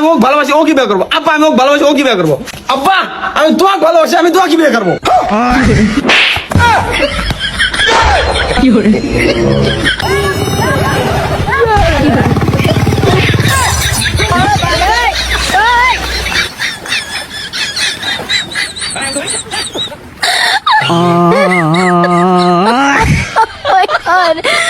আমি ওকে ভালোবাসি ও কি বিয়ে করব। আব্বা আমি ওকে ভালোবাসি ও কি বিয়ে করব। আব্বা আমি তোমাকে ভালোবাসি আমি তোমাকে বিয়ে করব।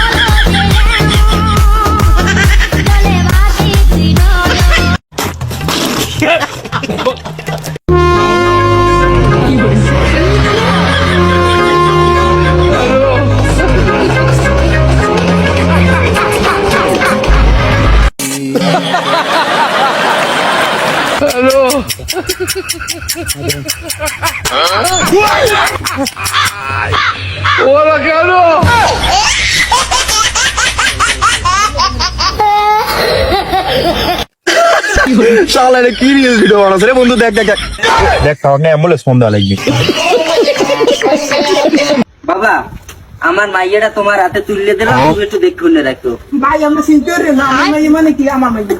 রিলস ভিডিও বানাচ্ছে রে বন্ধু দেখ দেখ দেখ। দেখ অ্যাম্বুলেন্স ফোন দেওয়া লাগবে। বাবা আমার মাইয়াটা তোমার হাতে তুললে দিলাম তুমি একটু দেখুন রাখো। ভাই আমরা চিনতে না আমার মাইয়া মানে কি? আমার মাইয়া।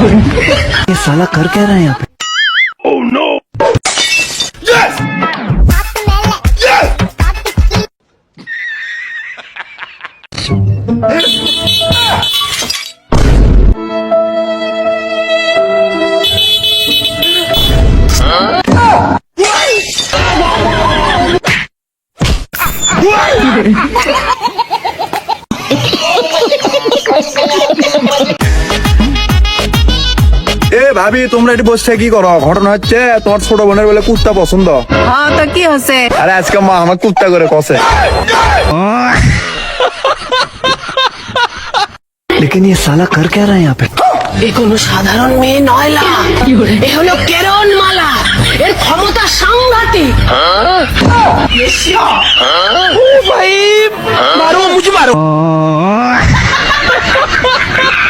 ये साला कर क्या रहा है यहाँ पे? ओह नो यस ভাবি তোমরা এটি বসে কি করো? ঘটনা হচ্ছে তোমার ছোট বোনের বলে কুত্তা পছন্দ। হ্যাঁ তো কি হচ্ছে আরে আজকে মা আমার কুত্তা করে কষে। এ কোনো সাধারণ মেয়ে নয়লা এ হলো কেরন মালা এর ক্ষমতা সাংঘাতিক। জলবানুর খেলা কি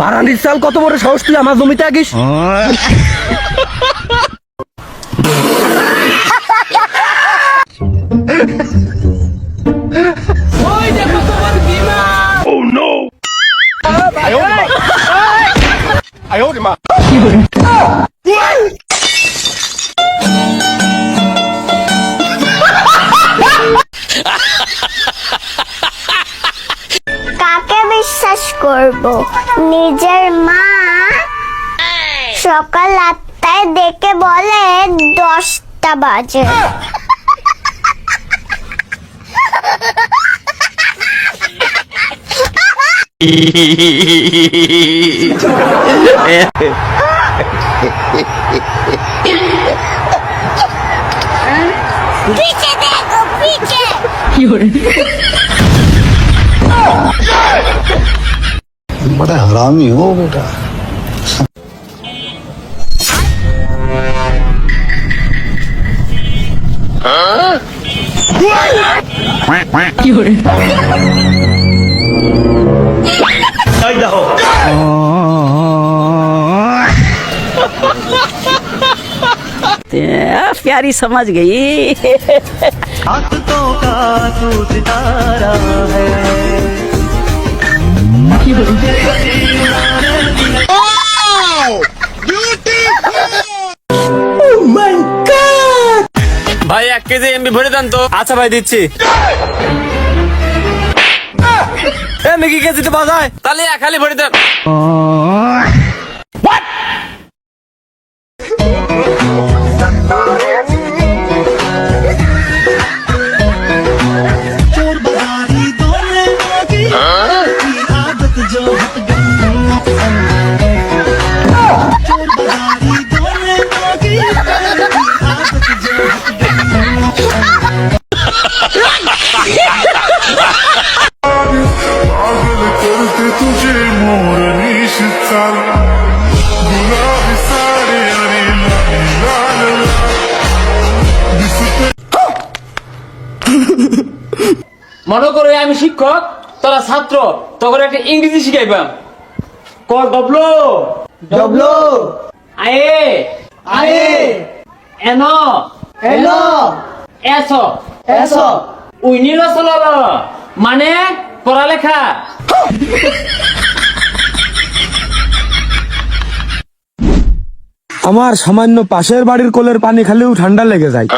বারান্দির চাল কত বড় সাহস তুই আমার জমিতে আগিস? করব নিজের মা সকাল আটটায় ডেকে বলে দশটা বাজে। পিছে দেখো পিছে। बड़ा हरामी हो बेटा। हाँ, प्यारी समझ गई। हाथ तो का तू सितारा है। ভাই, এক কেজি এমবি ভরে দেন তো। আচ্ছা ভাই, দিচ্ছি। এমবি কি কেজিতে পাওয়া যায় তাহলে এক খালি ভরে দেন। What? মনে করো আমি শিক্ষক তোরা ছাত্র তখন একটা ইংরেজি শিখাইবাম। ক ডবলো। ডবলো। আয়ে। আয়ে। এন। এলো এস। এসো। উইনিল চলল মানে পড়ালেখা। আমার সামান্য পাশের বাড়ির কোলের পানি খালেও ঠান্ডা লেগে যায়।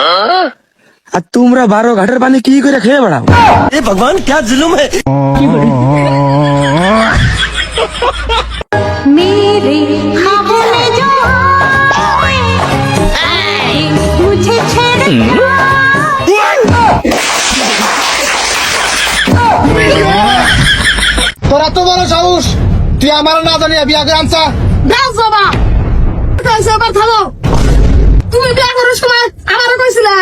আর তোমরা বারো ঘাটের পানি কি করে খেয়ে বেড়াও? मेरे ख्वाबों में जो आए, मुझे छेड़ তোরা তো বড় সাহস তুই আমার না জানিয়ে বিয়া করে আনছা ব্যাস বাবা কইছে এবার থামো তুমি বিয়া করার সময় আমারও কইছিলা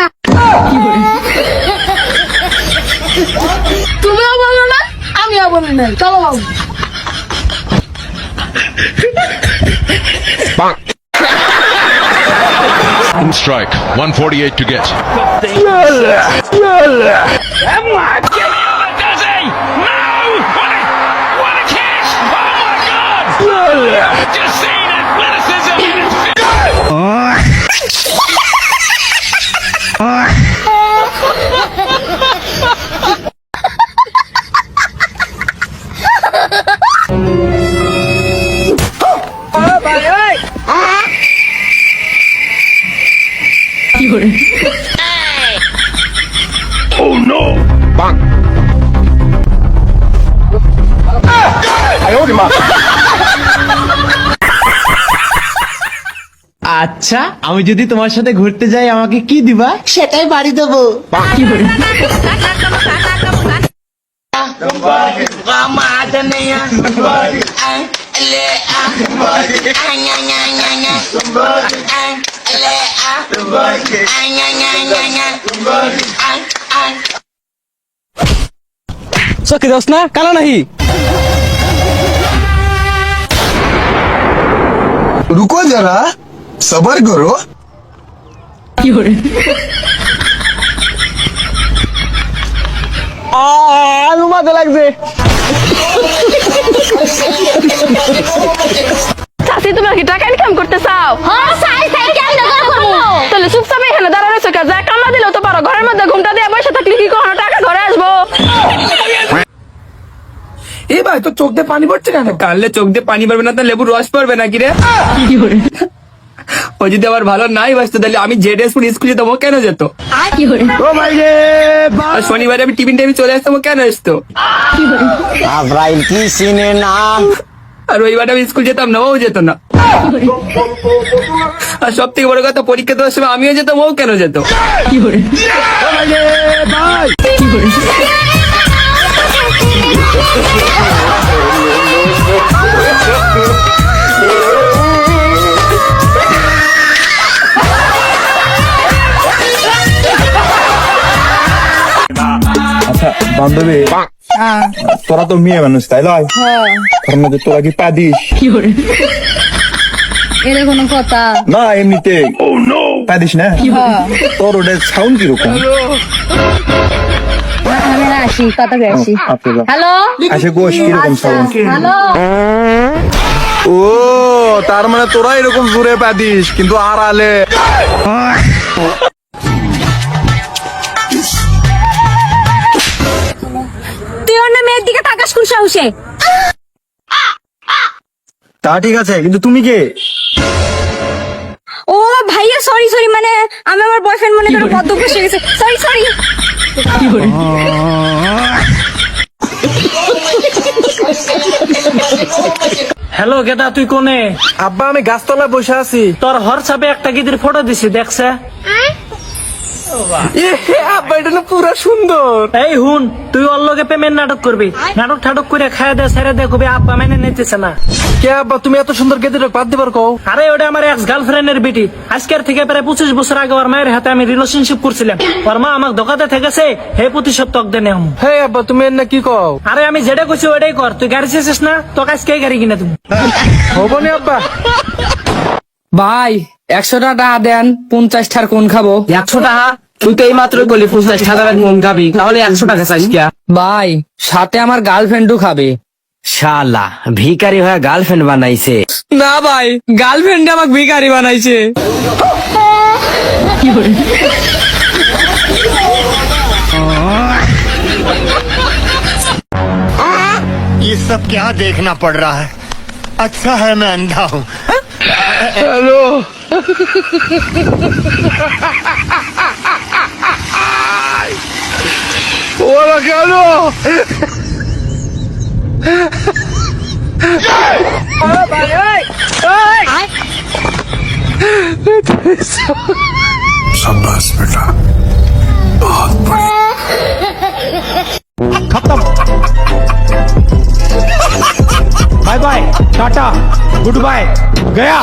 তুমিও বলো না আমিও বলি না চলো বাবু One strike, 148 to get. Lala, lala. Come on, get on, does he? No! What a, what a catch! Oh my God! Lala. Just seen athleticism in its... Oh. oh. আচ্ছা আমি যদি তোমার সাথে ঘুরতে যাই আমাকে কি দিবা সেটাই বাড়ি দেবো চকি দোস না কালা নাহি रुको जरा সবার করো। আলু মাথা লাগছে। চাষি তুমি কি টাকা ইনকাম করতে চাও? তাহলে চুপচাপ এখানে দাঁড়ানো চোখে যা কামলা দিলেও তো পারো ঘরের মধ্যে ঘুমটা দিয়ে বসে থাকলে কি কখনো টাকা ঘরে আসব? এ ভাই তো চোখ দিয়ে পানি পড়ছে কেন? কাললে চোখ দিয়ে পানি পড়বে না তো লেবুর রস পড়বে নাকি রে? ও যদি আবার ভালো নাই বাসতো তাহলে আমি জেড এস স্কুল যেতাম ও কেন যেত? ও ভাই রে আর শনিবারে আমি টিফিন টাইমে চলে আসতাম ও কেন আসতো? আব্রাইল কি চিনে না আর রবিবারে আমি স্কুল যেতাম না ও যেত না। আর সব থেকে বড় কথা পরীক্ষা দেওয়ার সময় আমিও যেতাম ও কেন যেত? আচ্ছা বান্ধবী? তোরা তো মেয়ে মানুষ তাই লয়? তোর মধ্যে তোরা কি এটা কোনো কথা। না এমনিতে পাদিস না? তোর ওটা সাউন্ড কীরকম? আমি না আসি কথা আসি। হ্যালো আসে গোশ কীরকম আচ্ছা হ্যালো? ও তার মানে তোরা এরকম জোরে পাদিস কিন্তু আর মেয়ের দিকে তাকাস কোন সাহসে তা ঠিক আছে কিন্তু তুমি কে? ও ভাইয়া সরি সরি মানে আমি আমার বয়ফ্রেন্ড মনে করে পদ্ম বসে গেছে। সরি সরি হ্যালো গেদা তুই কোনে? আব্বা আমি গাছতলায় বসে আছি। তোর হোয়াটসঅ্যাপে একটা গিদির ফটো দিছি দেখছে? পুরা সুন্দর। এই হুন তুই ওর লগে পেমেন্ট নাটক করবি। নাটক ঠাটক করে খায় দে ছেড়ে দে কবি আব্বা মেনে নিতেছে না। কে আব্বা তুমি এত সুন্দর গেদির বাদ দিবার কও? আরে ওটা আমার এক্স গার্লফ্রেন্ডের বিটি। আজকের থেকে প্রায় পঁচিশ বছর আগে ওর মায়ের হাতে আমি রিলেশনশিপ করছিলাম। ওর মা আমাকে ধোকাতে থেকেছে হে প্রতিশোধ তক দেনে আমি হে আব্বা তুমি এর না কি কও? আরে আমি যেটা করছি ওটাই কর তুই গাড়ি চেয়েছিস না? তোকে আজকে গাড়ি কিনে তুমি হব নি আব্বা। ভাই একশো টাকা দেন পঞ্চাশটার কোন খাবো একশো টাকা তুই তো এই মাত্র বলি পঞ্চাশ টাকার কোন খাবি তাহলে একশো টাকা চাইস কিয়া ভাই সাথে আমার গার্লফ্রেন্ডও খাবে শালা ভিকারি হয়ে গার্লফ্রেন্ড বানাইছে না ভাই গার্লফ্রেন্ড আমাকে ভিখারি বানাইছে ये सब क्या देखना पड़ रहा है अच्छा है मैं अंधा हूँ ওরা কেন शाबाश बेटा bye bye tata goodbye गया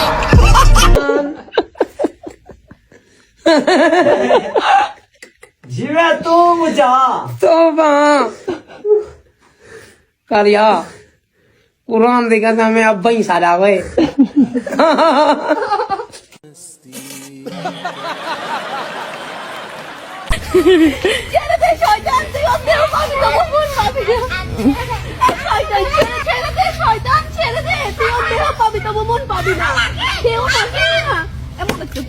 কারিয়া কোরআন দেখা আমি আব্বাই সারা ভাই ছেড়ে দে শয়তান তুই অন্ধেও পাবি না মন পাবি না শয়তান, ছেড়ে ছেড়ে দে, শয়তান, ছেড়ে দে। তুই অন্ধেও পাবি, তবু মন পাবি না। কেউ কেউ না। এমন একটা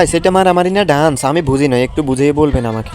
গাইস এটা মারামারি না ডান্স। আমি বুঝি না একটু বুঝিয়ে বলবেন আমাকে।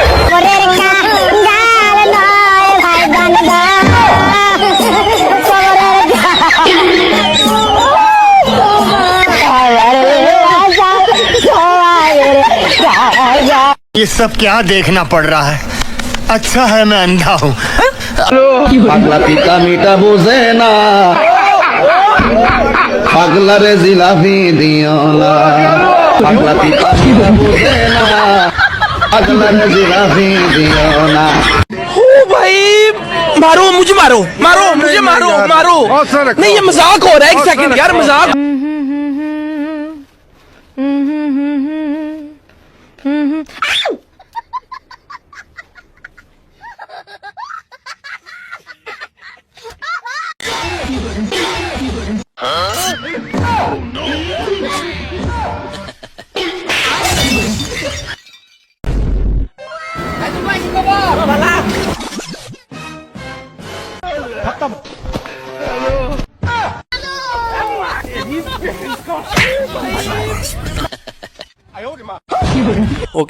सब क्या देखना पड़ रहा है अच्छा है मैं अंधा हूँ পাগলা পিতা মিটা বোঝে না পাগলারে জিলাপি দিও না পাগলা পিতা মিটা বোঝে না পাগলারে জিলাপি দিও না भाई मारो मुझे मारो मारो मुझे मारो मारो नहीं ये मजाक हो रहा है एक सेकंड यार मजाक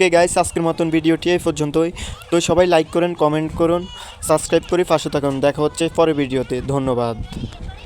ওকে গাইস আজকের মতন ভিডিওটি এই পর্যন্তই। তো সবাই লাইক করেন কমেন্ট করুন সাবস্ক্রাইব করে পাশে থাকুন। দেখা হচ্ছে পরের ভিডিওতে। ধন্যবাদ।